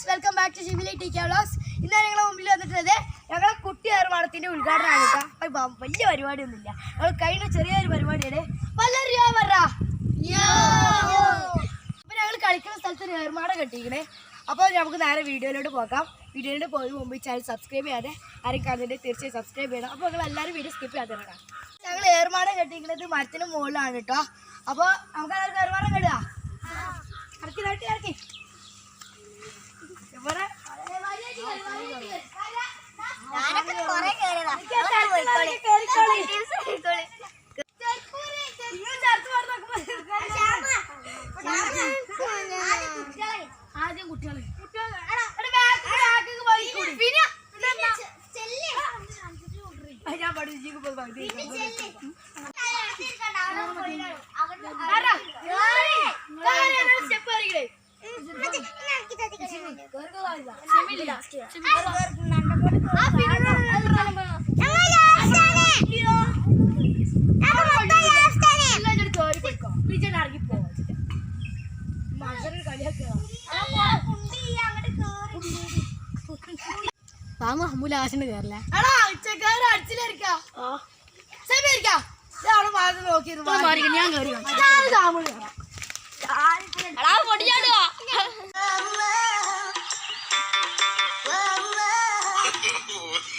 Viewers welcome back to Shibili T K vlogs ഇന്ന് ഞങ്ങളെ മുമ്പിൽ വന്നിട്ടുള്ളത് ഞങ്ങളെ കുട്ടി നിർമ്മാണത്തിന്റെ ഉദ്ഘാടനമാണ് കേട്ടോ. വലിയ പരിപാടിയൊന്നുമില്ല. ഞങ്ങൾ കഴിഞ്ഞ ചെറിയൊരു പരിപാടിയാണ്. പലരും അപ്പൊ ഞങ്ങൾ കളിക്കുന്ന സ്ഥലത്ത് നിർമ്മാണം കെട്ടിക്കണേ അപ്പോൾ നമുക്ക് നേരെ വീഡിയോയിലോട്ട് പോകാം. വീഡിയോയിലോട്ട് പോയി മുമ്പ് ചാനൽ സബ്സ്ക്രൈബ് ചെയ്യാതെ ആരും കണ്ടിട്ട് തീർച്ചയായും സബ്സ്ക്രൈബ് ചെയ്യണം. അപ്പോൾ നിങ്ങൾ എല്ലാവരും വീഡിയോ സ്കിപ്പ് ചെയ്യാതെ ഞങ്ങൾ ഏർമാടം കെട്ടിയിരിക്കുന്നത് മരത്തിന് മുകളിലാണ് കേട്ടോ. അപ്പോൾ നമുക്ക് എല്ലാവർക്കും ഏർമാടം കെട്ടുക. കുട്ടികളെ ഞാൻ പഠിച്ചിരിക്കുമ്പോൾ പകുതി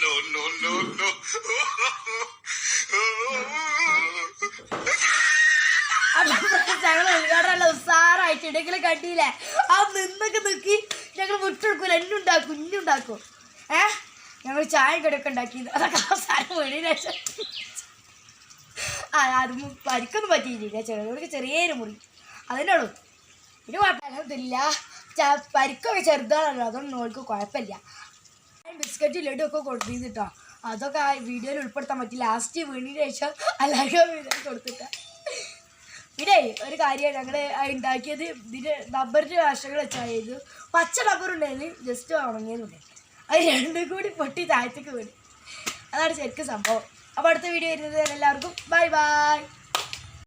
no, no, no, കേറില്ല? ഞങ്ങൾ ഉസാറായിട്ട് ഇടയ്ക്കിൽ കണ്ടില്ലേ? ആ നിന്നൊക്കെ നിക്കി ഞങ്ങൾ വിട്ടെടുക്കൂല എന്നുണ്ടാക്കും ഇന്നുണ്ടാക്കും. ഏ? ഞങ്ങൾ ചായ കടയൊക്കെ ഉണ്ടാക്കി അതൊക്കെ അവസാനം വെളിയിലെ ആ അത് പരിക്കൊന്നും പറ്റിയിട്ടില്ല. ചെറുതോടൊക്കെ ചെറിയൊരു മുറി. അതിന്റെ ഉള്ളൂ. പിന്നെ കുഴപ്പമില്ല. പരിക്കൊക്കെ ചെറുതാണല്ലോ. അതൊന്നും ഓൾക്ക് കുഴപ്പമില്ല. ബിസ്ക്കറ്റ് ലഡു ഒക്കെ കൊടുത്തിട്ടോ അതൊക്കെ ആ വീഡിയോയിൽ ഉൾപ്പെടുത്താൻ പറ്റി ലാസ്റ്റ് വീണിന് ശേഷം എല്ലാവർക്കും വീഡിയോ കൊടുത്തിട്ട. പിന്നെ ഒരു കാര്യം ഞങ്ങൾ ഉണ്ടാക്കിയത് ഇതിന് റബ്ബറിന്റെ ഭാഷകൾ വെച്ചായത് പച്ച റബ്ബർ ഉണ്ടായിരുന്നു. ജസ്റ്റ് ഉണങ്ങിയതുണ്ട്. അത് രണ്ടും കൂടി പൊട്ടി താഴത്തേക്ക് വീണു. അതാണ് ശരിക്കും സംഭവം. അപ്പോൾ അടുത്ത വീഡിയോ വരുന്നത് എല്ലാവർക്കും ബൈ ബൈ